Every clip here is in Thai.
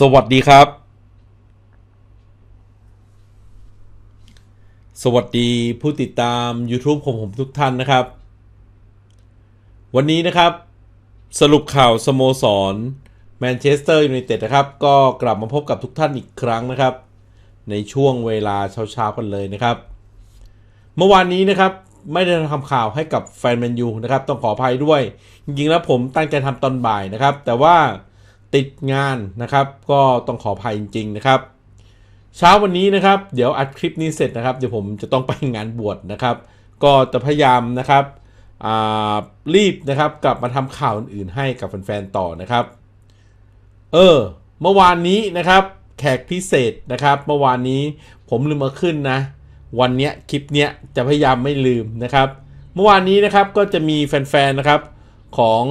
สวัสดีครับ สวัสดีผู้ติดตาม YouTube ของผมทุกท่านนะครับ วันนี้นะครับ สรุปข่าวสโมสรแมนเชสเตอร์ยูไนเต็ดนะครับ ก็กลับมาพบกับทุกท่านอีกครั้งนะครับ ในช่วงเวลาเช้าๆกันเลยนะครับ เมื่อวานนี้นะครับไม่ได้ทำข่าวให้กับแฟนแมนยูนะครับ ต้องขออภัยด้วย จริงๆแล้วผมตั้งใจทำตอนบ่ายนะครับ แต่ว่า ติดงานนะครับ ก็ต้องขออภัยจริง ๆ นะครับ เช้าวันนี้นะครับ เดี๋ยวอัดคลิปนี้เสร็จนะครับ เดี๋ยวผมจะต้องไปงานบวชนะครับ ก็จะพยายามนะครับรีบนะครับกลับมาทำข่าวอื่นๆให้กับแฟนๆต่อนะครับ เออ เมื่อวานนี้นะครับ แขกพิเศษนะครับ เมื่อวานนี้ผมลืมมาขึ้นนะ วันเนี้ยคลิปเนี้ยจะพยายามไม่ลืมนะครับ เมื่อวานนี้นะครับก็จะมีแฟนๆนะครับของ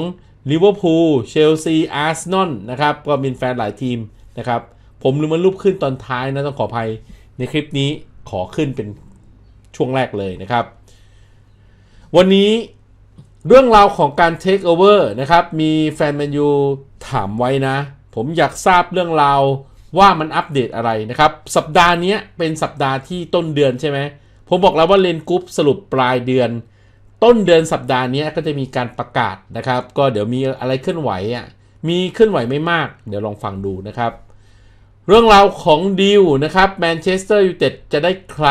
ลิเวอร์พูลเชลซีอาร์เซนอลนะครับก็มีแฟนหลายทีมนะครับ ผมลืมมารูปขึ้นตอนท้ายนะ ต้องขออภัยในคลิปนี้ขอขึ้นเป็นช่วงแรกเลยนะครับ วันนี้เรื่องราวของการเทคโอเวอร์นะครับ มีแฟนแมนยูถามไว้นะ ผมอยากทราบเรื่องราวว่ามันอัปเดตอะไรนะครับ สัปดาห์นี้เป็นสัปดาห์ที่ต้นเดือนใช่ไหมผมบอกแล้วว่าเลนกรุ๊ปสรุปปลายเดือน ต้นเดือนสัปดาห์นี้ก็จะมีการประกาศนะครับ ก็เดี๋ยวมีอะไรเคลื่อนไหวอะมีเคลื่อนไหวไม่มาก เดี๋ยวลองฟังดูนะครับ เรื่องราวของดิวนะครับแมนเชสเตอร์ยูไนเต็ดจะได้ใคร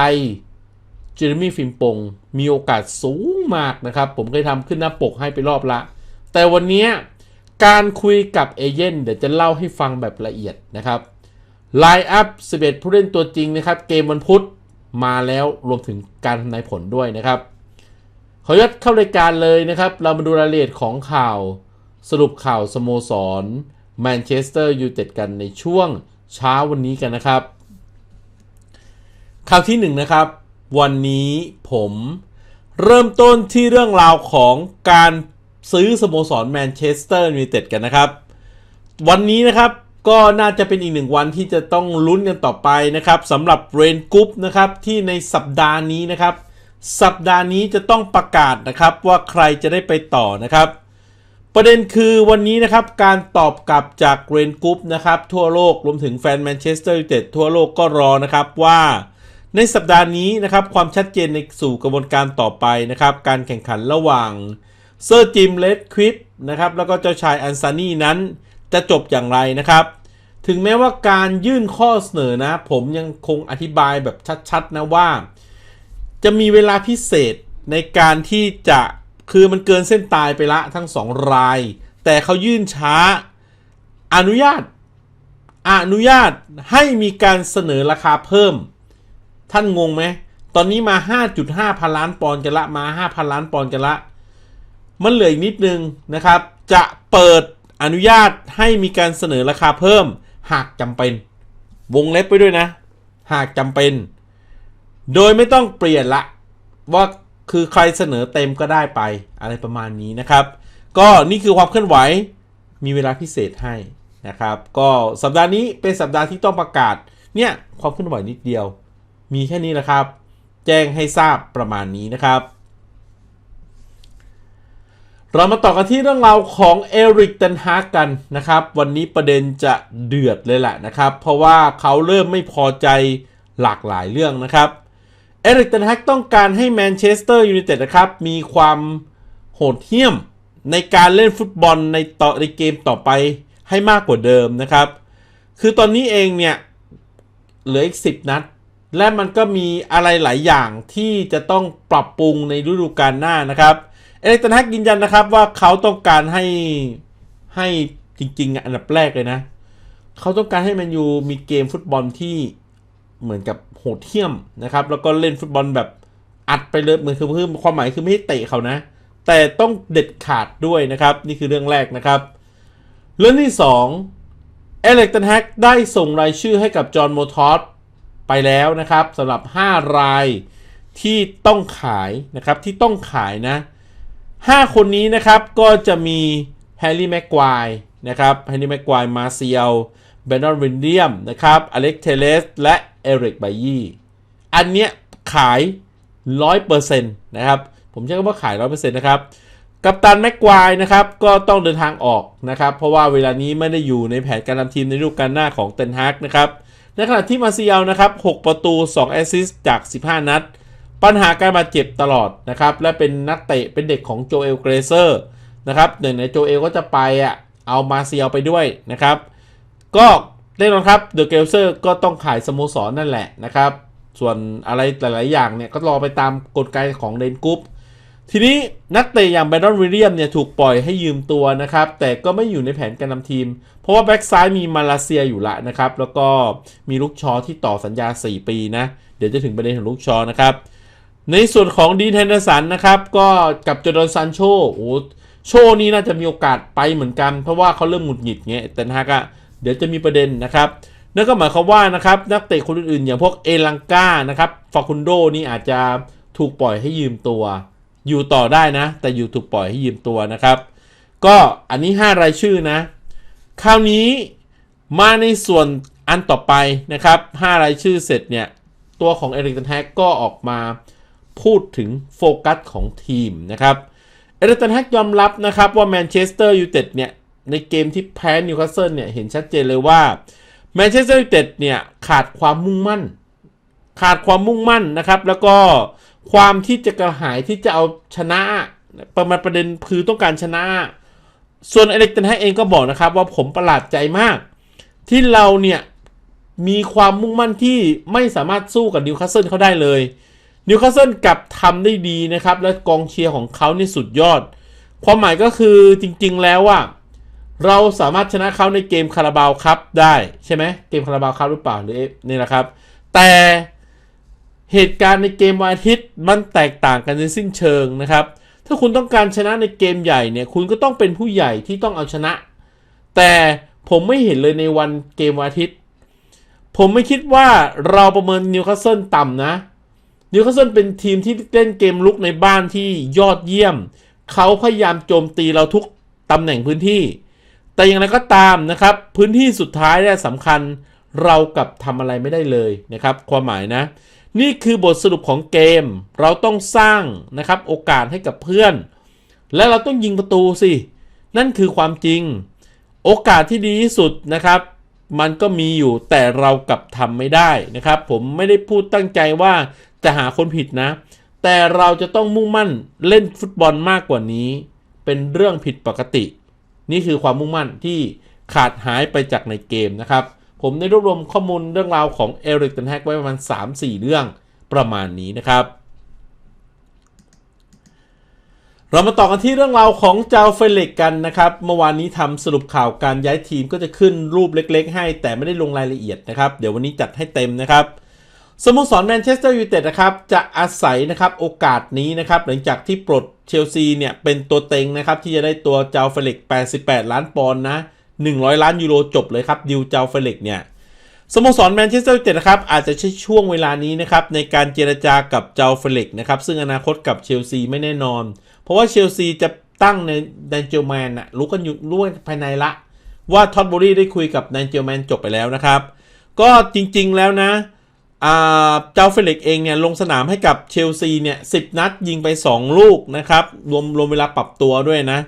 เจอร์มี่ฟิมปง มีโอกาสสูงมากนะครับ ผมเคยทำขึ้นหน้าปกให้ไปรอบละ แต่วันนี้การคุยกับเอเย่นเดี๋ยวจะเล่าให้ฟังแบบละเอียดนะครับไลน์อัพ 11 ผู้เล่นตัวจริงนะครับ เกมวันพุธมาแล้วรวมถึงการทำนายผลด้วยนะครับ ขออนุญาตเข้ารายการเลยนะครับ เรามาดูรายละเอียดของข่าวสรุปข่าวสโมสรแมนเชสเตอร์ยูไนเต็ดกันในช่วงเช้าวันนี้กันนะครับ ข่าวที่หนึ่งนะครับ วันนี้ผมเริ่มต้นที่เรื่องราวของการซื้อสโมสรแมนเชสเตอร์ยูไนเต็ดกันนะครับ วันนี้นะครับก็น่าจะเป็นอีกหนึ่งวันที่จะต้องลุ้นกันต่อไปนะครับสำหรับเรนกรุ๊ปนะครับที่ในสัปดาห์นี้นะครับ สัปดาห์นี้จะต้องประกาศนะครับว่าใครจะได้ไปต่อนะครับ ประเด็นคือวันนี้นะครับการตอบกลับจากเรนกรุ๊ปนะครับทั่วโลกรวมถึงแฟนแมนเชสเตอร์ยูไนเต็ดทั่วโลกก็รอนะครับว่า ในสัปดาห์นี้นะครับความชัดเจนในสู่กระบวนการต่อไปนะครับการแข่งขันระหว่างเซอร์จิมเลดควิปนะครับแล้วก็เจ้าชายอันซานี่นั้นจะจบอย่างไรนะครับถึงแม้ว่าการยื่นข้อเสนอนะ ผมยังคงอธิบายแบบชัดๆนะว่า จะมีเวลาพิเศษในการที่จะคือมันเกินเส้นตายไปละทั้งสองราย แต่เขายื่นช้า อนุญาต อนุญาตให้มีการเสนอราคาเพิ่ม ท่านงงไหม ตอนนี้มา 5.5 พันล้านปอนด์กันละมา 5,000 ล้านปอนด์กันละ มันเหลืออีกนิดนึงนะครับ จะเปิดอนุญาตให้มีการเสนอราคาเพิ่ม หากจำเป็น วงเล็บไปด้วยนะ หากจำเป็น โดยไม่ต้องเปลี่ยนละว่าคือใครเสนอเต็มก็ได้ไปอะไรประมาณนี้นะครับ ก็นี่คือความเคลื่อนไหวมีเวลาพิเศษให้นะครับ ก็สัปดาห์นี้เป็นสัปดาห์ที่ต้องประกาศเนี่ยความเคลื่อนไหวนิดเดียว มีแค่นี้แหละครับ แจ้งให้ทราบประมาณนี้นะครับ เรามาต่อกันที่เรื่องราวของเอริกเทนฮากกันนะครับ วันนี้ประเด็นจะเดือดเลยแหละนะครับ เพราะว่าเขาเริ่มไม่พอใจหลากหลายเรื่องนะครับ เอริกเทนฮากต้องการให้แมนเชสเตอร์ยูไนเต็ดนะครับ มีความโหดเหี้ยมในการเล่นฟุตบอลในต่อในเกมต่อไปให้มากกว่าเดิมนะครับ คือตอนนี้เองเนี่ย เหลืออีก 10 นัด และมันก็มีอะไรหลายอย่างที่จะต้องปรับปรุงในฤดูกาลหน้านะครับเอริกเทนฮกยืนยันนะครับว่าเขาต้องการให้ให้จริงๆอันดับแรกเลยนะ เขาต้องการให้แมนยูมีเกมฟุตบอลที่ เหมือนกับโหดเหี้ยมนะครับ แล้วก็เล่นฟุตบอลแบบอัดไปเลยเหมือนคือคือความหมายคือไม่ให้เตะเขานะ แต่ต้องเด็ดขาดด้วยนะครับ นี่คือเรื่องแรกนะครับ เรื่องที่2เอเล็กตันแฮกได้ส่งรายชื่อให้กับจอห์นโมทอสไปแล้วนะครับสำหรับ 5 รายที่ต้องขายนะครับที่ต้องขายนะ 5 คนนี้นะครับก็จะมีแฮร์รี่แม็กควายนะครับแฮร์รี่แม็กควายมาเซียลเบนนอนวินเดียมนะครับอเล็กเทเลสและ เอริกไบยี่อันเนี้ยขาย 100%นะครับ ผมใช้คำว่าขาย 100%นะครับ กัปตันแม็กควายนะครับ ก็ต้องเดินทางออกนะครับ เพราะว่าเวลานี้ไม่ได้อยู่ในแผนการทำทีมในฤดูกาลหน้าของเทนฮากนะครับ ในขณะที่มาเซียลนะครับ 6 ประตู 2 แอสซิสต์จาก 15 นัด ปัญหาการบาดเจ็บตลอดนะครับ และเป็นนักเตะเป็นเด็กของโจเอลเกรเซอร์นะครับหนๆโจเอลก็จะไปอะเอามาเซียลไปด้วยนะครับ ก็ แน่นอนครับเดอะเกลเซอร์ก็ต้องขายสโมสรนั่นแหละนะครับ ส่วนอะไรหลาย ๆ อย่างเนี่ย ก็รอไปตามกลไกของเดนกรุ๊ปทีนี้นักเตะอย่างแบรดอนวิลเลียมเนี่ยถูกปล่อยให้ยืมตัวนะครับ แต่ก็ไม่อยู่ในแผนการนำทีม เพราะว่าแบ็กซ้ายมีมาเลเซียอยู่ละนะครับ แล้วก็มีลูกชอที่ต่อสัญญา 4 ปีนะ เดี๋ยวจะถึงประเด็นของลูกชอนะครับ ในส่วนของดีนเทนเดอร์สันนะครับ ก็กับจอร์แดนซันโชโอ้โชนี่น่าจะมีโอกาสไปเหมือนกัน เพราะว่าเขาเริ่มหงุดหงิดเงี้ยแต่ฮากอะ เดี๋ยวจะมีประเด็นนะครับนั่นก็หมายความว่านะครับนักเตะคนอื่นๆ อย่างพวกเอลังกานะครับฟาคุนโดนี่อาจจะถูกปล่อยให้ยืมตัว อยู่ต่อได้นะ แต่อยู่ถูกปล่อยให้ยืมตัวนะครับ ก็อันนี้ 5 รายชื่อนะ คราวนี้มาในส่วนอันต่อไปนะครับ 5 รายชื่อเสร็จเนี่ย ตัวของเอริกเทนแฮกก็ออกมาพูดถึงโฟกัสของทีมนะครับเอริกเทนแฮกยอมรับนะครับว่าแมนเชสเตอร์ยูไนเต็ดเนี่ย ในเกมที่แพ้นิวคาสเซิลเนี่ยเห็นชัดเจนเลยว่าแมนเชสเตอร์ยูไนเต็ดเนี่ยขาดความมุ่งมั่น ขาดความมุ่งมั่นนะครับ แล้วก็ความที่จะกระหายที่จะเอาชนะ ประมาณประเด็นคือต้องการชนะ ส่วนเอเล็กเทนแฮกเองก็บอกนะครับ ว่าผมประหลาดใจมาก ที่เราเนี่ยมีความมุ่งมั่นที่ไม่สามารถสู้กับนิวคาสเซิลเขาได้เลยนิวคาสเซิลกลับทำได้ดีนะครับ และกองเชียร์ของเขานี่สุดยอด ความหมายก็คือจริงๆแล้วว่า เราสามารถชนะเขาในเกมคาราบาวครับได้ใช่ไหมเกมคาราบาวครับหรือเปล่าหรือนี่แหละครับ แต่เหตุการณ์ในเกมวันอาทิตย์มันแตกต่างกันในสิ้นเชิงนะครับ ถ้าคุณต้องการชนะในเกมใหญ่เนี่ย คุณก็ต้องเป็นผู้ใหญ่ที่ต้องเอาชนะ แต่ผมไม่เห็นเลยในวันเกมวันอาทิตย์ ผมไม่คิดว่าเราประเมินนิวคาสเซิลต่ำนะนิวคาสเซิลเป็นทีมที่เล่นเกมลุกในบ้านที่ยอดเยี่ยม เขาพยายามโจมตีเราทุกตำแหน่งพื้นที่ แต่อย่างไรก็ตามนะครับ พื้นที่สุดท้ายเนี่ยสำคัญเรากับทำอะไรไม่ได้เลยนะครับ ความหมายนะ นี่คือบทสรุปของเกม เราต้องสร้างนะครับโอกาสให้กับเพื่อน และเราต้องยิงประตูสิ นั่นคือความจริง โอกาสที่ดีที่สุดนะครับ มันก็มีอยู่แต่เรากับทำไม่ได้นะครับ ผมไม่ได้พูดตั้งใจว่าจะหาคนผิดนะ แต่เราจะต้องมุ่งมั่นเล่นฟุตบอลมากกว่านี้ เป็นเรื่องผิดปกติ นี่คือความมุ่งมั่นที่ขาดหายไปจากในเกมนะครับ ผมได้รวบรวมข้อมูลเรื่องราวของเอริกเทนแฮกไว้ประมาณ 3-4 เรื่องประมาณนี้นะครับ เรามาต่อกันที่เรื่องราวของเจ้าเฟเล็กกันนะครับ เมื่อวานนี้ทำสรุปข่าวการย้ายทีมก็จะขึ้นรูปเล็ก ๆ ให้ แต่ไม่ได้ลงรายละเอียดนะครับ เดี๋ยววันนี้จัดให้เต็มนะครับ สโมสรแมนเชสเตอร์ยูไนเต็ดนะครับจะอาศัยนะครับโอกาสนี้นะครับหลังจากที่ปลดเชลซีเนี่ยเป็นตัวเต็งนะครับที่จะได้ตัวเจ้าเฟล็ก88 ล้านปอนด์นะ100 ล้านยูโรจบเลยครับดิวเจ้าเฟล็กเนี่ยสโมสรแมนเชสเตอร์ยูไนเต็ดนะครับอาจจะใช้ช่วงเวลานี้นะครับในการเจรจากับเจ้าเฟล็กนะครับซึ่งอนาคตกับเชลซีไม่แน่นอน เพราะว่าเชลซีจะตั้งในแดนเจลแมนอะรู้กันอยู่รู้กันภายในละ ว่าท็อตบอรี่ได้คุยกับแดนเจลแมนจบไปแล้วนะครับ ก็จริงๆแล้วนะ เจ้าเฟล็กเองเนี่ยลงสนามให้กับเชลซีเนี่ยสินัดยิงไป 2 ลูกนะครับรวมรวมเวลาปรับตัวด้วยนะ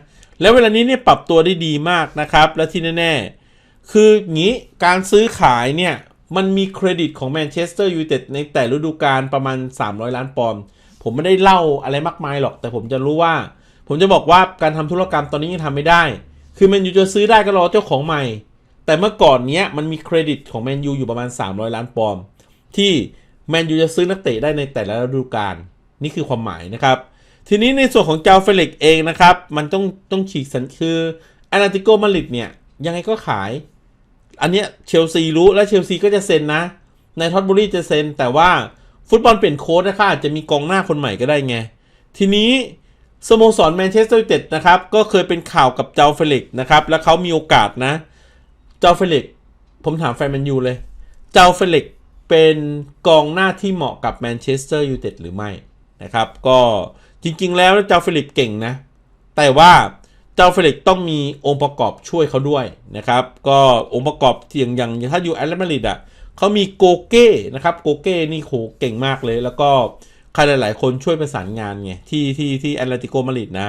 แล้วเวลานี้เนี่ยปรับตัวได้ดีมากนะครับ และที่แน่ๆ คืองี้การซื้อขายเนี่ยมันมีเครดิตของแมนเชสเตอร์ยูไนเต็ดในแต่ฤดูกาลประมาณ 300 ล้านปอนด์ผมไม่ได้เล่าอะไรมากมายหรอก แต่ผมจะรู้ว่า ผมจะบอกว่าการทำธุรกรรมตอนนี้ยังทำไม่ได้ คือแมนยูจะซื้อได้ก็รอเจ้าของใหม่ แต่เมื่อก่อนเนี้ยมันมีเครดิตของแมนยูอยู่ประมาณ 300 ล้านปอนด์ ที่แมนยูจะซื้อนักเตะได้ในแต่ละฤดูกาลนี่คือความหมายนะครับ ทีนี้ในส่วนของเจ้าเฟลิกเองนะครับ มันต้องต้องฉีกสัญคือแอตเลติโกมาริดเนี่ย ยังไงก็ขาย อันเนี้ยเชลซีรู้และเชลซีก็จะเซ็นนะ ในท็อตบุรีจะเซ็น แต่ว่าฟุตบอลเปลี่ยนโค้ดนะคะอาจจะมีกองหน้าคนใหม่ก็ได้ไง ทีนี้สโมสรแมนเชสเตอร์ยูไนเต็ดนะครับก็เคยเป็นข่าวกับเจ้าเฟลิกนะครับแล้วเขามีโอกาสนะ เจ้าเฟลิกผมถามแฟนแมนยูเลย เจ้าเฟลิก เป็นกองหน้าที่เหมาะกับแมนเชสเตอร์ยูไนเต็ดหรือไม่นะครับ ก็จริงๆแล้วเจ้าเฟลิกเก่งนะ แต่ว่าเจ้าเฟลิกต้องมีองค์ประกอบช่วยเขาด้วยนะครับ ก็องค์ประกอบเทียงอย่างถ้าอยู่แอตเลติกอะเขามีโกเก้นะครับโกเก้นี่โหเก่งมากเลย แล้วก็ใครหลาย ๆ คนช่วยประสานงานไงที่ที่ที่แอตเลติโกมาริดนะ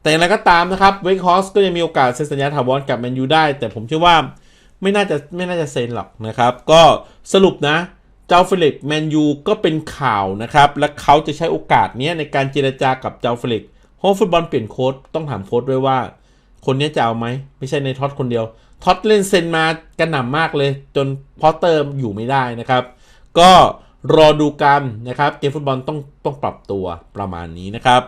แต่อย่างไรก็ตามนะครับเวกฮอสก็ยังมีโอกาสเซ็นสัญญาถาวรกับแมนยูได้ แต่ผมเชื่อว่า ไม่น่าจะไม่น่าจะเซ็นหรอกนะครับ ก็สรุปนะ เจ้าเฟลิปแมนยูก็เป็นข่าวนะครับ และเขาจะใช้โอกาสนี้ในการเจรจากับเจ้าเฟลิปเพราะฟุตบอลเปลี่ยนโค้ดต้องถามโค้ดด้วยว่า คนนี้จะเอาไหม ไม่ใช่ในท็อตคนเดียวท็อตเล่นเซ็นมากระหน่ำมากเลย จนพอเติมอยู่ไม่ได้นะครับ ก็รอดูกันนะครับ เกมฟุตบอลต้องต้องปรับตัวประมาณนี้นะครับ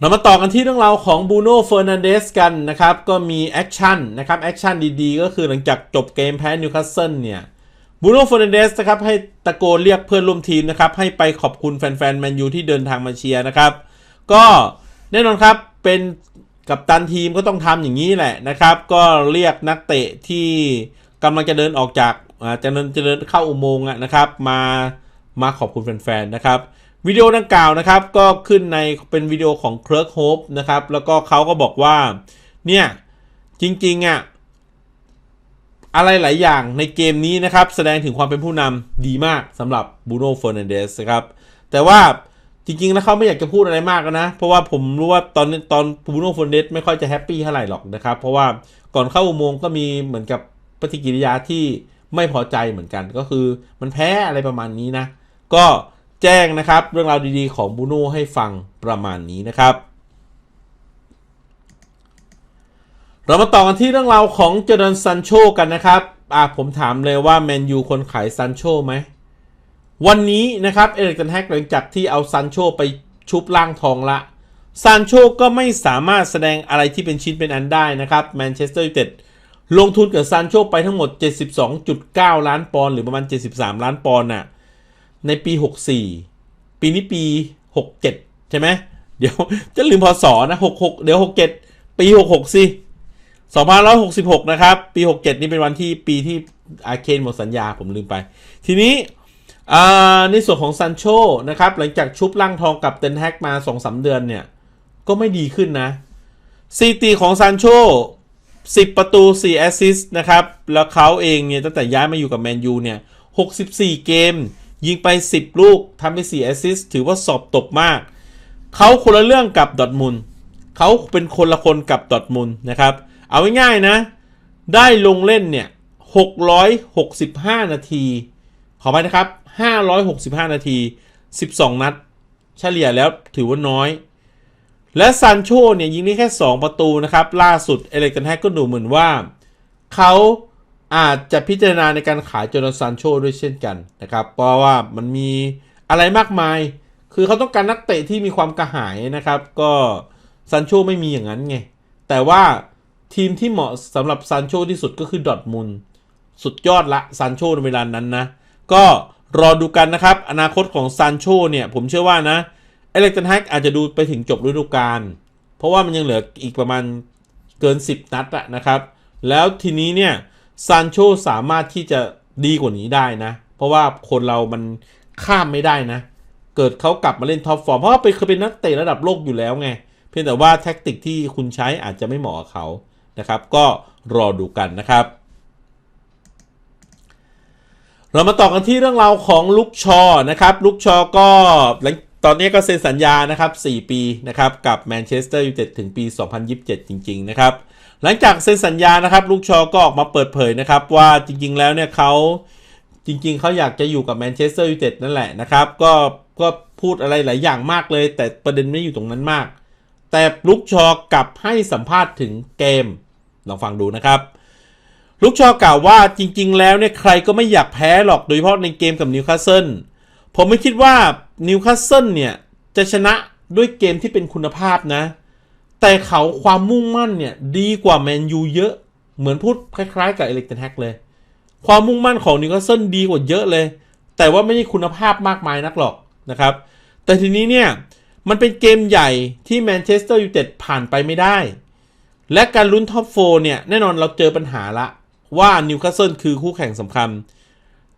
เรามาต่อกันที่เรื่องราวของบูโน่เฟอร์นันเดสกันนะครับ ก็มีแอคชั่นนะครับแอคชั่นดีๆ ก็คือหลังจากจบเกมแพ้นิวคาสเซิลเนี่ยบูโน่เฟอร์นันเดสนะครับให้ตะโกนเรียกเพื่อนร่วมทีมนะครับ ให้ไปขอบคุณแฟนๆแมนยูที่เดินทางมาเชียร์นะครับ ก็แน่นอนครับเป็นกับตันทีมก็ต้องทำอย่างนี้แหละนะครับ ก็เรียกนักเตะที่กำลังจะเดินออกจากจะเดินจะเดินเข้าอุโมงค์นะครับ มามาขอบคุณแฟนๆนะครับ วิดีโอดังกล่าวนะครับก็ขึ้นในเป็นวิดีโอของเค r ร์กโฮปนะครับแล้วก็เขาก็บอกว่าเนี่ยจริงๆอะอะไรหลายอย่างในเกมนี้นะครับ แสดงถึงความเป็นผู้นำดีมากสำหรับบูโน่เฟอร์นันเดสครับแต่ว่าจริงๆแล้วเขาไม่อยากจะพูดอะไรมากนะ เพราะว่าผมรู้ว่าตอนนี้ตอนบูโน่เฟอร์นันเดสไม่ค่อยจะแฮปปี้เท่าไหร่หรอกนะครับ เพราะว่าก่อนเข้าอุโมงค์ก็มีเหมือนกับปฏิกิริยาที่ไม่พอใจเหมือนกัน ก็คือมันแพ้อะไรประมาณนี้นะ ก็ แจ้งนะครับ เรื่องราวดีๆของบูโน่ให้ฟังประมาณนี้นะครับ เรามาต่อกันที่เรื่องราวของเจอร์นซันโชกันนะครับอ่าผมถามเลยว่าแมนยูคนขายซันโชไหมวันนี้นะครับเอริกเทนแฮกหลังจากที่เอาซันโชไปชุบล่างทองละซันโชก็ไม่สามารถแสดงอะไรที่เป็นชิ้นเป็นอันได้นะครับแมนเชสเตอร์ยูไนเต็ดลงทุนกับซันโชไปทั้งหมด 72.9 ล้านปอนด์หรือประมาณ 73 ล้านปอนด์น่ะ ในปี 64 ปีนี้ปี 67 ใช่ไหมเดี๋ยวจะลืมพศนะ 66 เดี๋ยว 67 ปี 66 สิ2566 นะครับ ปี 67 นี่เป็นวันที่ปีที่อาเคนหมดสัญญาผมลืมไป ทีนี้ในส่วนของซันโชนะครับ หลังจากชุบร่างทองกับเตนแฮกมา 2-3 เดือนเนี่ย ก็ไม่ดีขึ้นนะซีตีของซันโช10 ประตู 4 แอสซิสต์นะครับ แล้วเขาเองเนี่ย ตั้งแต่ย้ายมาอยู่กับแมนยูเนี่ย 64 เกม ยิงไป 10 ลูกทำไป4แอสซิสต์ถือว่าสอบตกมาก เขาคนละเรื่องกับดอทมุนเขาเป็นคนละคนกับดอทมุนนะครับ เอาง่ายๆนะ ได้ลงเล่นเนี่ย 665 นาที ขอไปนะครับ 565 นาที 12 นัด เฉลี่ยแล้วถือว่าน้อย และซานโชเนี่ยยิงได้แค่ 2 ประตูนะครับ ล่าสุดเอเล็กันแฮกก็ดูเหมือนว่าเขา อาจจะพิจารณาในการขายโจนาธานซานโชด้วยเช่นกันนะครับ เพราะว่ามันมีอะไรมากมาย คือเขาต้องการนักเตะที่มีความกระหายนะครับ ก็ซานโชไม่มีอย่างนั้นไง แต่ว่าทีมที่เหมาะสำหรับซานโชที่สุดก็คือดอทมุนสุดยอดละซานโชในเวลานั้นนะ ก็รอดูกันนะครับ อนาคตของซานโชเนี่ย ผมเชื่อว่านะเอเล็กตันแฮกอาจจะดูไปถึงจบฤดูกาลเพราะว่ามันยังเหลืออีกประมาณเกิน 10 นัดอะนะครับ แล้วทีนี้เนี่ย ซานโชสามารถที่จะดีกว่านี้ได้นะ เพราะว่าคนเรามันข้ามไม่ได้นะ เกิดเขากลับมาเล่นท็อปฟอร์ม เพราะว่าเป็นเคยเป็นนักเตะระดับโลกอยู่แล้วไง เพียงแต่ว่าแท็กติกที่คุณใช้อาจจะไม่เหมาะกับเขานะครับ ก็รอดูกันนะครับ เรามาต่อกันที่เรื่องราวของลุกชอนะครับ ลุกชอก็ตอนนี้ก็เซ็นสัญญานะครับ 4 ปีนะครับ กับแมนเชสเตอร์ยูไนเต็ดถึงปี 2027 จริง ๆ นะครับ หลังจากเซ็นสัญญานะครับลุกชอก็ออกมาเปิดเผยนะครับ ว่าจริงๆแล้วเนี่ยเขาจริง ๆเขาอยากจะอยู่กับแมนเชสเตอร์ยูไนเต็ดนั่นแหละนะครับ ก็ก็พูดอะไรหลายอย่างมากเลย แต่ประเด็นไม่อยู่ตรงนั้นมาก แต่ลุกชอกลับให้สัมภาษณ์ถึงเกมลองฟังดูนะครับลุกชอกล่าวว่าจริง ๆ แล้วเนี่ยใครก็ไม่อยากแพ้หรอกโดยเฉพาะในเกมกับนิวคาสเซิลผมไม่คิดว่านิวคาสเซิลเนี่ยจะชนะด้วยเกมที่เป็นคุณภาพนะ แต่เขาความมุ่งมั่นเนี่ย ดีกว่าแมนยูเยอะ เหมือนพูดคล้ายๆ กับเอเล็กเทนแฮกเลย ความมุ่งมั่นของนิวคาสเซิลดีกว่าเยอะเลย แต่ว่าไม่ใช่คุณภาพมากมายนักหรอกนะครับ แต่ทีนี้เนี่ย มันเป็นเกมใหญ่ที่แมนเชสเตอร์ยูไนเต็ดผ่านไปไม่ได้ และการลุ้นท็อปโฟเนี่ย แน่นอนเราเจอปัญหาละ ว่านิวคาสเซิลคือคู่แข่งสำคัญ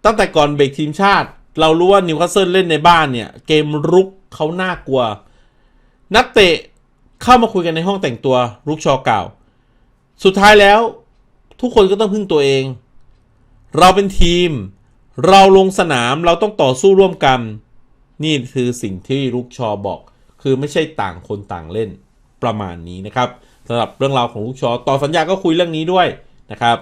ตั้งแต่ก่อนเบรกทีมชาติ เรารู้ว่านิวคาสเซิลเล่นในบ้านเนี่ย เกมรุกเขาน่ากลัว นักเตะ เข้ามาคุยกันในห้องแต่งตัวลุกชอกล่าวสุดท้ายแล้ว ทุกคนก็ต้องพึ่งตัวเอง เราเป็นทีม เราลงสนามเราต้องต่อสู้ร่วมกัน นี่คือสิ่งที่ลุกชอบอก คือไม่ใช่ต่างคนต่างเล่นประมาณนี้นะครับสำหรับเรื่องราวของลูกชอ ต่อสัญญาก็คุยเรื่องนี้ด้วยนะครับ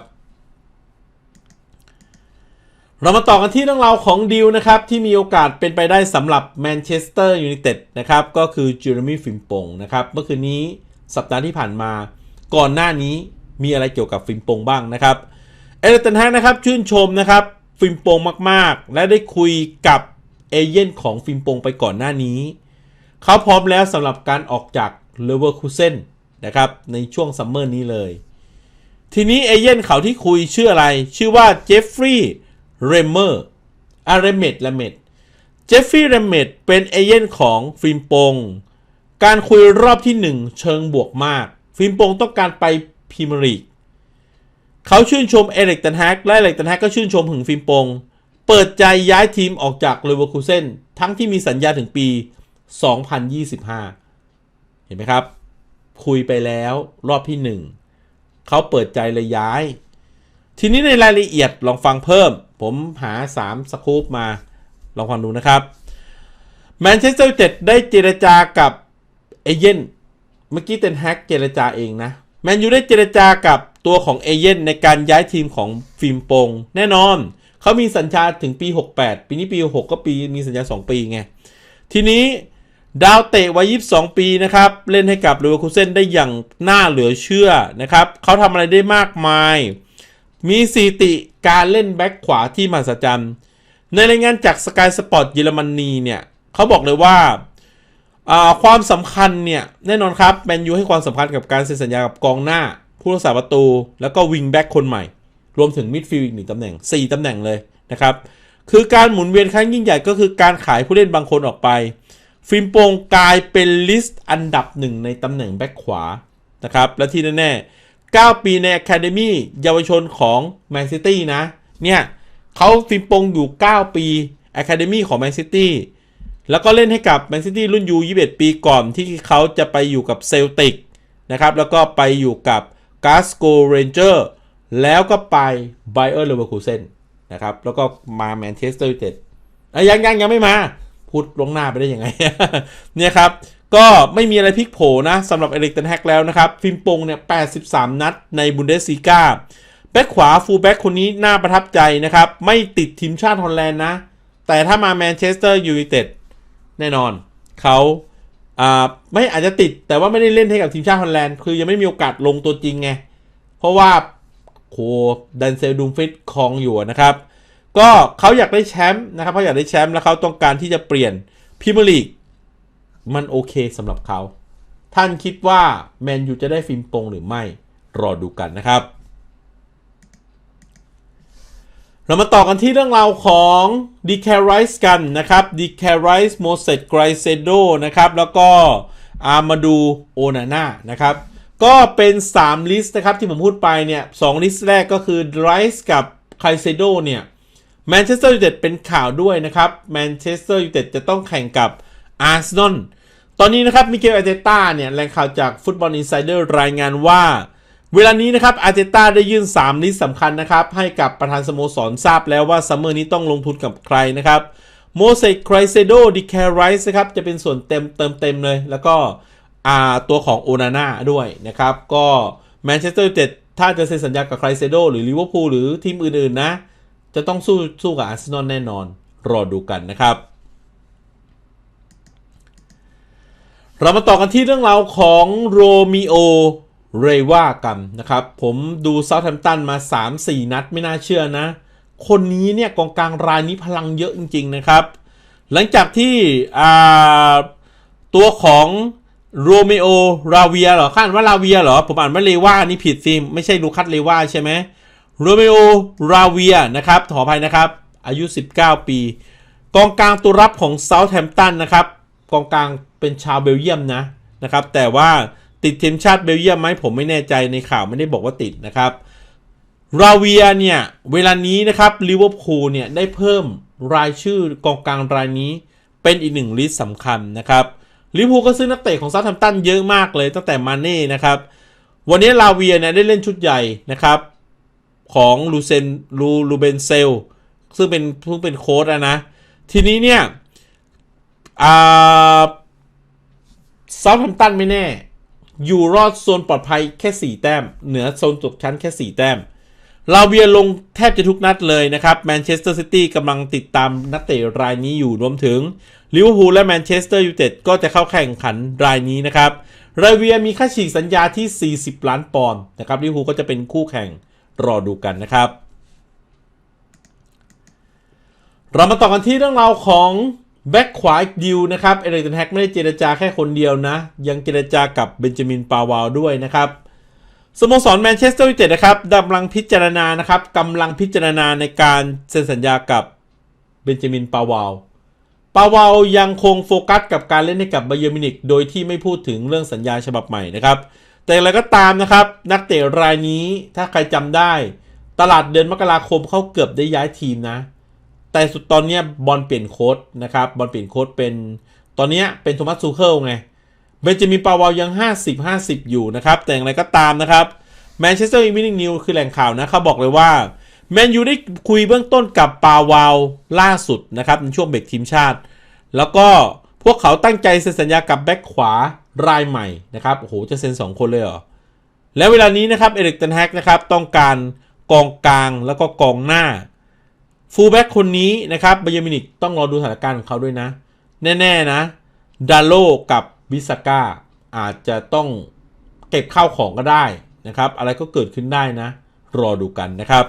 เรามาต่อกันที่เรื่องราวของดิวนะครับ ที่มีโอกาสเป็นไปได้สำหรับแมนเชสเตอร์ยูไนเต็ดนะครับ ก็คือเจอร์มี่ฟิมปงนะครับ เมื่อคืนนี้สัปดาห์ที่ผ่านมา ก่อนหน้านี้มีอะไรเกี่ยวกับฟิมปงบ้างนะครับ เอเลตันแฮกนะครับ ชื่นชมนะครับ ฟิมปงมากๆ และได้คุยกับเอเย่นของฟิมปงไปก่อนหน้านี้ เขาพร้อมแล้วสำหรับการออกจากเลเวอร์คูเซนนะครับในช่วงซัมเมอร์นี้เลย ทีนี้เอเย่นเขาที่คุยชื่ออะไร ชื่อว่าเจฟฟรีย์ เรเมอร์อาร์เรเมดลเมดเจฟฟรีย์เรเมดเป็นเอเย่นของฟิล์มปง การคุยรอบที่1เชิงบวกมาก ฟิล์มปงต้องการไปพรีเมียร์ลีกเขาชื่นชมเอริกตันแฮกและเอริกตันแฮกก็ชื่นชมถึงฟิล์มปง เปิดใจย้ายทีมออกจากเลเวอร์คูเซนทั้งที่มีสัญญาถึงปี 2025 เห็นไหมครับ คุยไปแล้วรอบที่1เขาเปิดใจเลยย้าย ทีนี้ในรายละเอียดลองฟังเพิ่ม ผมหา 3 สกู๊ปมาลองฟังดูนะครับแมนเชสเตอร์ยูไนเต็ดได้เจรจากับเอเย่นเมื่อกี้เตนแฮกเจรจาเองนะแมนยูได้เจรจากับตัวของเอเย่นในการย้ายทีมของฟิล์มปง แน่นอน เขามีสัญญาถึงปี 68 ปีนี้ปี 6 ก็ปีมีสัญญา 2 ปีไง ทีนี้ดาวเตะวัย 22 ปีนะครับ เล่นให้กับเลเวอร์คูเซนได้อย่างน่าเหลือเชื่อนะครับ เขาทำอะไรได้มากมาย มีสติการเล่นแบ็คขวาที่มหัศจรรย์ในรายงานจากสกายสปอร์ตเยอรมนีเนี่ยเขาบอกเลยว่าความสำคัญเนี่ยแน่นอนครับแมนยูให้ความสำคัญกับการเซ็นสัญญากับกองหน้า ผู้รักษาประตู แล้วก็วิงแบ็กคนใหม่ รวมถึงมิดฟิลด์อีกหนึ่งตำแหน่ง 4ตำแหน่งเลยนะครับ คือการหมุนเวียนครั้งยิ่งใหญ่ก็คือการขายผู้เล่นบางคนออกไป ฟิล์มโปงกลายเป็นลิสต์อันดับหนึ่งในตำแหน่งแบ็กขวานะครับและที่แน่ๆ 9 ปีใน Academy เยาวชนของแมนซิตี้นะ เนี่ยเขาฟิล์มโปงอยู่ 9 ปี Academy ของแมนซิตี้แล้วก็เล่นให้กับแมนซิตี้รุ่นยู21 ปีก่อนที่เขาจะไปอยู่กับเซลติกนะครับแล้วก็ไปอยู่กับกาสโกเรนเจอร์แล้วก็ไปไบเออร์เลเวอร์คูเซนนะครับแล้วก็มาแมนเชสเตอร์ยูไนเต็ดยังยังยังไม่มา พูดลวงหน้าไปได้ยังไง เนี่ยครับ ก็ไม่มีอะไรพลิกโผนะสำหรับเอริกเทนแฮกแล้วนะครับ ฟิมปงเนี่ย 83 นัดในบุนเดสซีกาแบ็คขวาฟูลแบ็คคนนี้น่าประทับใจนะครับ ไม่ติดทีมชาติฮอลแลนด์นะ แต่ถ้ามาแมนเชสเตอร์ยูไนเต็ดแน่นอนเขาอ่าไม่อาจจะติดแต่ว่าไม่ได้เล่นให้กับทีมชาติฮอลแลนด์ คือยังไม่มีโอกาสลงตัวจริงไง เพราะว่าโคดันเซลดูมฟิตคลองอยู่นะครับ ก็เขาอยากได้แชมป์นะครับเขาอยากได้แชมป์แล้วเขาต้องการที่จะเปลี่ยนพรีเมียร์ลีกมันโอเคสำหรับเขา ท่านคิดว่าแมนยูจะได้ฟิล์มปงหรือไม่ รอดูกันนะครับ เรามาต่อกันที่เรื่องราวของดีแคไรส์กันนะครับดีแคไรส์โมเสสไกรเซโดนะครับ แล้วก็อามาดูโอนาน่านะครับ ก็เป็น 3 ลิสต์นะครับที่ผมพูดไปเนี่ยสลิสต์แรกก็คือไรส์กับไคเซโดเนี่ย แมนเชสเตอร์ยูไนเต็ดเป็นข่าวด้วยนะครับแมนเชสเตอร์ยูไนเต็ดจะต้องแข่งกับอาร์เซนอลตอนนี้นะครับมิเกลอาร์เตต้าเนี่ยแหล่งข่าวจากฟุตบอลอินไซเดอร์รายงานว่า เวลานี้นะครับอาร์เตต้าได้ยื่น 3 ลิสต์สำคัญนะครับ ให้กับประธานสโมสรทราบแล้วว่าซัมเมอร์นี้ต้องลงทุนกับใครนะครับโมเสสไครเซโดดิแคไรส์นะครับจะเป็นส่วนเต็มเติมเต็มเลย แล้วก็ตัวของโอนาน่าด้วยนะครับก็แมนเชสเตอร์ยูไนเต็ดถ้าจะเซ็นสัญญากับไครเซโดหรือลิเวอร์พูลหรือทีมอื่นๆนะ จะต้องสู้สู้กับอาร์เซนอลแน่นอน รอดูกันนะครับ เรามาต่อกันที่เรื่องราวของโรมิโอเรวากันนะครับ ผมดูเซาท์แฮมป์ตันมา 3-4 นัดไม่น่าเชื่อนะ คนนี้เนี่ยกองกลางรายนี้พลังเยอะจริง ๆ นะครับ หลังจากที่ตัวของโรเมโอราเวียเหรอข้านว่าราเวียเหรอ ผมอ่านว่าเลวานี่ผิดสิไม่ใช่ลูคัสเลวาใช่ไหม โรเมโอ ราเวียนะครับขออภัยนะครับ อายุ 19 ปี กองกลางตัวรับของเซาท์แฮมป์ตันนะครับ กองกลางเป็นชาวเบลเยียมนะนะครับ แต่ว่าติดทีมชาติเบลเยียมไหมผมไม่แน่ใจในข่าวไม่ได้บอกว่าติดนะครับ ราเวียเนี่ย เวลานี้นะครับลิเวอร์พูลเนี่ยได้เพิ่มรายชื่อกองกลางรายนี้เป็นอีกหนึ่งลิสต์สำคัญนะครับลิเวอร์พูลก็ซื้อนักเตะของเซาท์แฮมตันเยอะมากเลยตั้งแต่มาเน่นะครับ วันนี้ลาเวียเนี่ยได้เล่นชุดใหญ่นะครับ ของลูเซนลูลูเบนเซล ซึ่งเป็นเพิ่งเป็นโค้ดนะ ทีนี้เนี่ยเซาท์แฮมป์ตันไม่แน่ อยู่รอดโซนปลอดภัยแค่ 4 แต้ม เหนือโซนตกชั้นแค่ 4 แต้มลาเวียลงแทบจะทุกนัดเลยนะครับแมนเชสเตอร์ซิตี้กำลังติดตามนักเตะรายนี้อยู่รวมถึงลิเวอร์พูลและแมนเชสเตอร์ยูไนเต็ดก็จะเข้าแข่งขันรายนี้นะครับลาเวียมีค่าฉีกสัญญาที่ 40 ล้านปอนด์นะครับลิเวอร์พูลก็จะเป็นคู่แข่ง รอดูกันนะครับ เรามาต่อกันที่เรื่องราวของแบ็คขวาอีกดิวนะครับ เอริกเทนแฮกไม่ได้เจรจาแค่คนเดียวนะ ยังเจรจากับเบนจามินปาวาลด้วยนะครับสโมสรแมนเชสเตอร์ยูไนเต็ดนะครับกำลังพิจารณานะครับกำลังพิจารณาในการเซ็นสัญญากับเบนจามินปาวาลปาวาลยังคงโฟกัสกับการเล่นให้กับไบเยอร์มินิกโดยที่ไม่พูดถึงเรื่องสัญญาฉบับใหม่นะครับ แต่อย่างไรก็ตามนะครับ นักเตะรายนี้ถ้าใครจำได้ ตลาดเดือนมกราคมเขาเกือบได้ย้ายทีมนะ แต่สุดตอนนี้บอลเปลี่ยนโค้ดนะครับบอลเปลี่ยนโค้ดเป็นตอนนี้เป็นโทมัสซูเคิลไงเบนจามินปาวาลยัง 50 50 อยู่นะครับ แต่อย่างไรก็ตามนะครับแมนเชสเตอร์อีวินิงนิวคือแหล่งข่าวนะเขาบอกเลยว่าแมนยูได้คุยเบื้องต้นกับปาวาลล่าสุดนะครับในช่วงเบรกทีมชาติ แล้วก็ พวกเขาตั้งใจเซ็นสัญญากับแบ็คขวารายใหม่นะครับโอ้โหจะเซ็น 2 คนเลยเหรอ แล้วเวลานี้นะครับเอริกเทนแฮกนะครับต้องการกองกลางแล้วก็กองหน้าฟูลแบ็กคนนี้นะครับบาเยอร์มินิกต้องรอดูสถานการณ์ของเขาด้วยนะ แน่ ๆ นะดาโลกับบิสก้าอาจจะต้องเก็บข้าวของก็ได้นะครับ อะไรก็เกิดขึ้นได้นะ รอดูกันนะครับ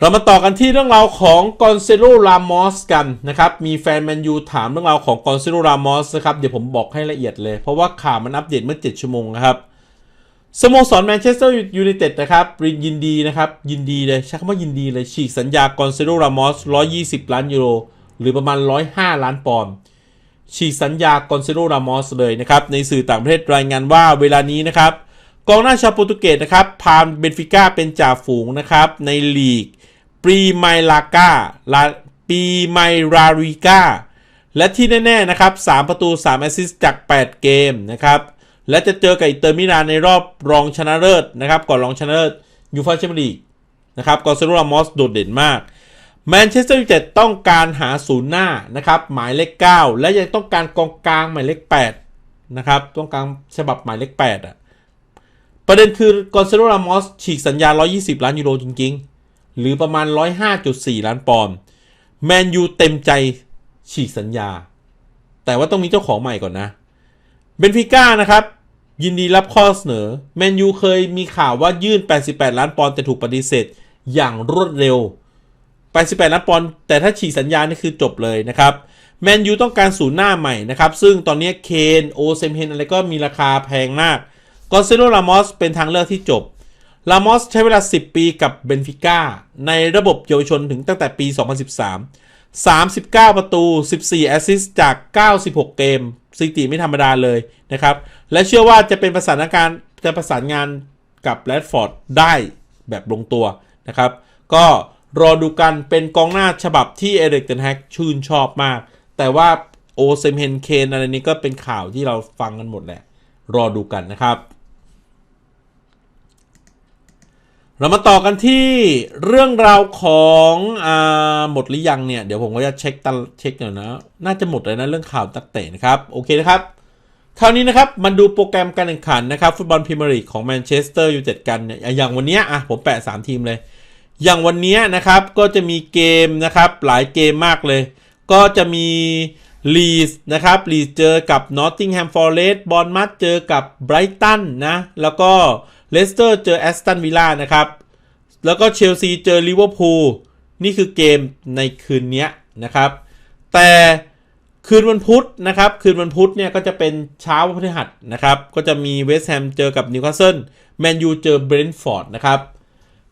เรามาต่อกันที่เรื่องราวของกอนเซโลรามอสกันนะครับ มีแฟนแมนยูถามเรื่องราวของกอนเซโลรามอสนะครับ เดี๋ยวผมบอกให้ละเอียดเลย เพราะว่าข่าวมันอัปเดตเมื่อ 7 ชั่วโมงนะครับ สโมสรแมนเชสเตอร์ยูไนเต็ดนะครับยินดีนะครับ ยินดีเลยใช้คำว่ายินดีเลย ฉีกสัญญากอนเซโลรามอส 120 ล้านยูโร หรือประมาณ 105 ล้านปอนด์ ฉีกสัญญากอนเซโลรามอสเลยนะครับ ในสื่อต่างประเทศรายงานว่าเวลานี้นะครับ กองหน้าชาวโปรตุเกสนะครับ พาเบนฟิก้าเป็นจ่าฝูงนะครับ ในลีก ปรีไมลากาลาปีไมราริกาและที่แน่ ๆ นะครับ 3 ประตู 3 แอสซิสต์จาก 8 เกมนะครับ และจะเจอกับอินเตอร์มิลานในรอบรองชนะเลิศนะครับ ก่อนรองชนะเลิศยูฟ่าแชมเปี้ยนลีกนะครับกอนเซโลรามอสโดดเด่นมากแมนเชสเตอร์ยูไนเต็ดต้องการหาศูนย์หน้านะครับ หมายเลข 9 และยังต้องการกองกลางหมายเลข 8 นะครับต้องการฉบับหมายเลข8อะประเด็นคือกอนเซโลรามอสฉีกสัญญา 120 ล้านยูโรจริง ๆ หรือประมาณ 105.4 ล้านปอนด์แมนยูเต็มใจฉีกสัญญา แต่ว่าต้องมีเจ้าของใหม่ก่อนนะ เบนฟิก้านะครับ ยินดีรับข้อเสนอ แมนยูเคยมีข่าวว่ายื่น 88 ล้านปอนด์แต่ถูกปฏิเสธอย่างรวดเร็ว 88 ล้านปอนด์แต่ถ้าฉีกสัญญานี่คือจบเลยนะครับแมนยูต้องการศูนย์หน้าใหม่นะครับ ซึ่งตอนนี้เคนโอเซมเฮนอะไรก็มีราคาแพงมากกอนเซโลรามอสเป็นทางเลือกที่จบ ลามอสใช้เวลา 10 ปีกับเบนฟิก้าในระบบเยาวชนถึงตั้งแต่ปี 2013 39 ประตู 14 แอสซิสต์จาก 96 เกมสถิติไม่ธรรมดาเลยนะครับ และเชื่อว่าจะเป็นประสานการจะประสานงานกับแรดฟอร์ดได้แบบลงตัวนะครับ ก็รอดูกันเป็นกองหน้าฉบับที่เอริกเทนแฮกชื่นชอบมาก แต่ว่าโอเซมเฮนเคนอะไรนี้ก็เป็นข่าวที่เราฟังกันหมดแหละ รอดูกันนะครับ เรามาต่อกันที่เรื่องราวของอ่าหมดหรือยังเนี่ย เดี๋ยวผมก็จะเช็คตัเช็คหน่อยนะ น่าจะหมดเลยนะเรื่องข่าวตักเตะนะครับ โอเคนะครับ คราวนี้นะครับมาดูโปรแกรมการแข่งขันนะครับ ฟุตบอลพรีเมียร์ลีกของแมนเชสเตอร์ยูไนเต็ดกันเนี่ยอย่างวันนี้อะผมแปะ 3 ทีมเลย อย่างวันนี้นะครับก็จะมีเกมนะครับหลายเกมมากเลย ก็จะมีลีสนะครับลีสเจอกับนอตติงแฮมฟอร์เรสต์บอลมัดเจอกับไบรตันนะแล้วก็ เลสเตอร์เจอแอสตันวิลล่านะครับ แล้วก็เชลซีเจอลิเวอร์พูลนี่คือเกมในคืนนี้นะครับ แต่คืนวันพุธนะครับ คืนวันพุธเนี่ยก็จะเป็นเช้าวันพฤหัสนะครับ ก็จะมีเวสต์แฮมเจอกับนิวคาสเซิลแมนยูเจอเบรนท์ฟอร์ดนะครับ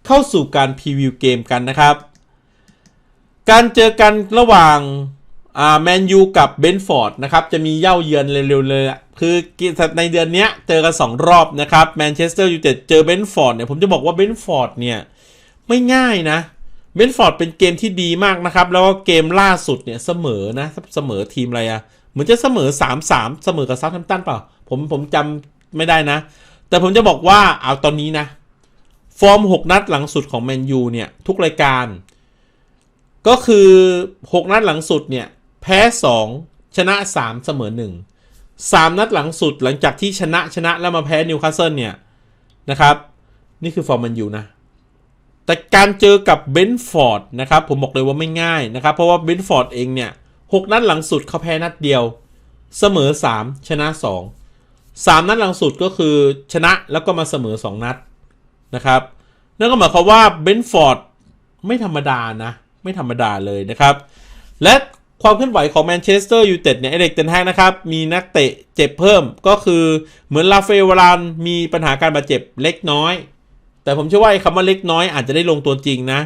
เข้าสู่การพรีวิวเกมกันนะครับ การเจอกันระหว่าง อ่าแมนยูกับเบนฟอร์ดนะครับจะมีเย่าเยือนเร็วๆเลยคือในเดือนนี้เจอกัน 2 รอบนะครับแมนเชสเตอร์ยูไนเต็ดเจอเบนฟอร์ดเนี่ยผมจะบอกว่าเบนฟอร์ดเนี่ยไม่ง่ายนะเบนฟอร์ดเป็นเกมที่ดีมากนะครับ แล้วก็เกมล่าสุดเนี่ยเสมอนะเสมอทีมอะไรอะเหมือนจะเสมอ 3-3 เสมอกับเซาท์แฮมป์ตันเปล่า ผมผมจำไม่ได้นะ แต่ผมจะบอกว่าเอาตอนนี้นะ ฟอร์ม 6 นัดหลังสุดของแมนยูเนี่ย ทุกรายการ ก็คือ 6 นัดหลังสุดเนี่ย แพ้ 2 ชนะ 3 เสมอ 1 3 นัดหลังสุดหลังจากที่ชนะชนะแล้วมาแพ้นิวคาสเซิลเนี่ย นะครับ นี่คือฟอร์มมันอยู่นะ แต่การเจอกับเบนฟอร์ดนะครับ ผมบอกเลยว่าไม่ง่ายนะครับ เพราะว่าเบนฟอร์ดเองเนี่ยหกนัดหลังสุดเขาแพ้นัดเดียว เสมอ 3 ชนะ 2 3 นัดหลังสุดก็คือชนะแล้วก็มาเสมอ 2 นัดนะครับนั่นก็หมายความว่าเบนฟอร์ดไม่ธรรมดานะ ไม่ธรรมดาเลยนะครับ และ ความเคลื่อนไหวของแมนเชสเตอร์ยูไนเต็ดเนี่ยเอเด็กเทนแฮกนะครับ มีนักเตะเจ็บเพิ่มก็คือเหมือนลาเฟวรานมีปัญหาการบาดเจ็บเล็กน้อย แต่ผมเชื่อว่าคำว่าเล็กน้อยอาจจะได้ลงตัวจริงนะ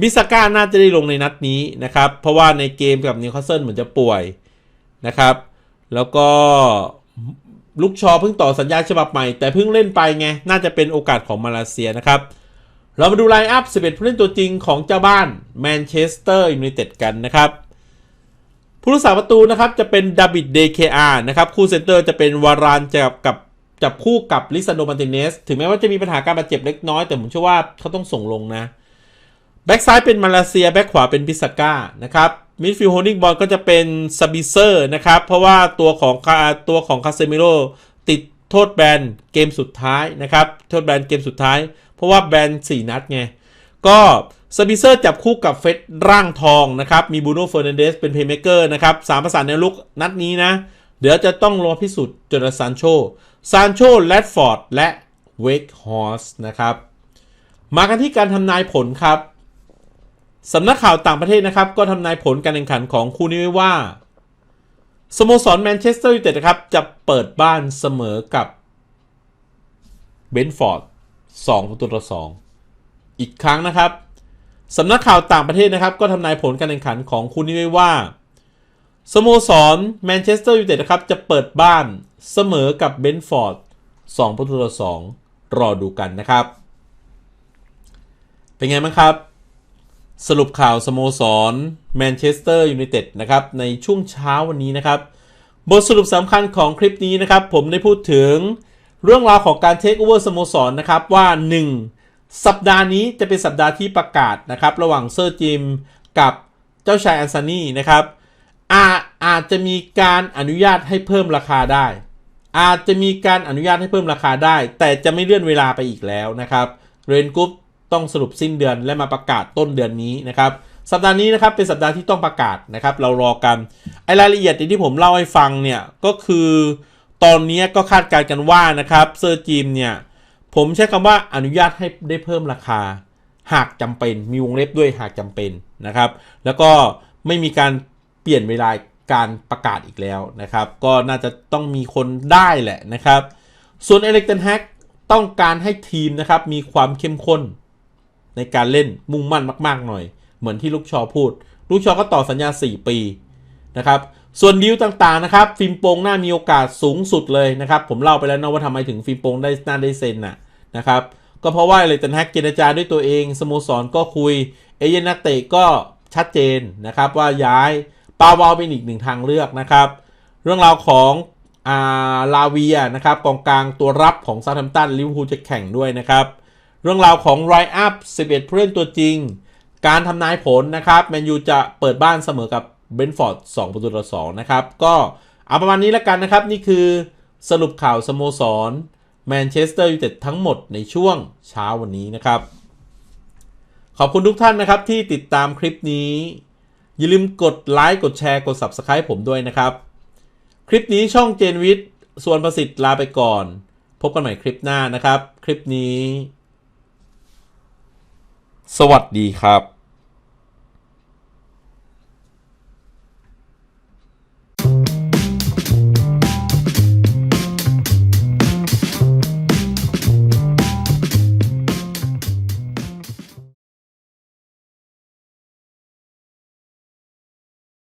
บิสก้าน่าจะได้ลงในนัดนี้นะครับ เพราะว่าในเกมกับนิวคาสเซิลเหมือนจะป่วยนะครับ แล้วก็ลูกชอเพิ่งต่อสัญญาฉบับใหม่ แต่เพิ่งเล่นไปไง น่าจะเป็นโอกาสของมาเลเซียนะครับ เรามาดูไลน์อัพ 11 ผู้เล่นตัวจริงของเจ้าบ้านแมนเชสเตอร์ยูไนเต็ดกันนะครับ ผู้รักษาประตูนะครับจะเป็นดาบิดเดเคอาร์นะครับคู่เซนเตอร์จะเป็นวารานจับกับจับคู่กับลิซานโดมาร์ติเนสถึงแม้ว่าจะมีปัญหาการบาดเจ็บเล็กน้อย แต่ผมเชื่อว่าเขาต้องส่งลงนะแบ็กซ้ายเป็นมาเลเซียแบ็กขวาเป็นบิสก้านะครับมิดฟิลด์โฮลดิ้งบอลก็จะเป็นซาบิเซอร์นะครับเพราะว่าตัวของคาตัวของคาเซมิโรติดโทษแบนเกมสุดท้ายนะครับโทษแบนเกมสุดท้าย เพราะว่าแบน4 นัดไงก็ ซาบิเซอร์จับคู่กับเฟสร่างทองนะครับ มีบูโน่เฟอร์นันเดสเป็นเพย์เมเกอร์นะครับสามประสานในลุกนัดนี้นะ เดี๋ยวจะต้องรอพิสูจน์จนซานโชซานโชแรดฟอร์ด และเวกฮอสนะครับ มากันที่การทำนายผลครับสำนักข่าวต่างประเทศนะครับ ก็ทำนายผลการแข่งขันของคู่นี้ไว้ว่า สโมสรแมนเชสเตอร์ยูไนเต็ดครับ จะเปิดบ้านเสมอกับเบนฟอร์ด2ประตูต่อ2อีกครั้งนะครับ สำนักข่าวต่างประเทศนะครับ ก็ทำนายผลการแข่งขันของคู่นี้ไว้ว่า สโมสรแมนเชสเตอร์ยูไนเต็ดนะครับ จะเปิดบ้านเสมอกับเบนฟอร์ด2ประตูต่อ2รอดูกันนะครับ เป็นไงบ้างครับ สรุปข่าวสโมสรแมนเชสเตอร์ยูไนเต็ดนะครับในช่วงเช้าวันนี้นะครับ บทสรุปสำคัญของคลิปนี้นะครับ ผมได้พูดถึงเรื่องราวของการเทคโอเวอร์สโมสรนะครับว่า 1. สัปดาห์นี้จะเป็นสัปดาห์ที่ประกาศนะครับ ระหว่างเซอร์จิมกับเจ้าชายอันซานี่นะครับอาอาจจะมีการอนุญาตให้เพิ่มราคาได้ อาจจะมีการอนุญาตให้เพิ่มราคาได้ แต่จะไม่เลื่อนเวลาไปอีกแล้วนะครับเรนกรุ๊ปต้องสรุปสิ้นเดือนและมาประกาศต้นเดือนนี้นะครับสัปดาห์นี้นะครับเป็นสัปดาห์ที่ต้องประกาศนะครับ เรารอกันไอรายละเอียดที่ผมเล่าให้ฟังเนี่ยก็คือ ตอนนี้ก็คาดการณ์กันว่านะครับเซอร์จิมเนี่ย ผมใช้คำว่าอนุญาตให้ได้เพิ่มราคา หากจำเป็นมีวงเล็บด้วยหากจำเป็นนะครับ แล้วก็ไม่มีการเปลี่ยนเวลาการประกาศอีกแล้วนะครับ ก็น่าจะต้องมีคนได้แหละนะครับ ส่วนเอเล็กเทนแฮกต้องการให้ทีมนะครับมีความเข้มข้น ในการเล่นมุ่งมั่นมาก ๆ หน่อย เหมือนที่ลูกชอพูด ลูกชอก็ต่อสัญญา 4 ปีนะครับ ส่วนดีลต่างๆนะครับ ฟิล์มโปงน่ามีโอกาสสูงสุดเลยนะครับ ผมเล่าไปแล้วนะว่าทำไมถึงฟิล์มโปงได้น่าได้เซ็นน่ะนะครับ ก็เพราะว่าเลยตันแฮกเจรจาด้วยตัวเองสโมสรก็คุย เอเย่นนักเตะก็ชัดเจนนะครับว่าย้ายปาวาวเป็นอีกหนึ่งทางเลือกนะครับ เรื่องราวของอาลาเวียนะครับกองกลางตัวรับของซาทัมตันลิเวอร์พูลจะแข่งด้วยนะครับ เรื่องราวของไรอัพ11ผู้เล่นตัวจริง การทำนายผลนะครับแมนยูจะเปิดบ้านเสมอกับ เบนฟอร์ด2ประตูต่อ2นะครับ ก็เอาประมาณนี้แล้วกันนะครับ นี่คือสรุปข่าวสโมสรแมนเชสเตอร์ยูไนเต็ดทั้งหมดในช่วงเช้าวันนี้นะครับ ขอบคุณทุกท่านนะครับที่ติดตามคลิปนี้ อย่าลืมกดไลค์กดแชร์กด Subscribe ผมด้วยนะครับ คลิปนี้ช่องเจนวิทย์ส่วนประสิทธิ์ลาไปก่อน พบกันใหม่คลิปหน้านะครับ คลิปนี้ สวัสดีครับ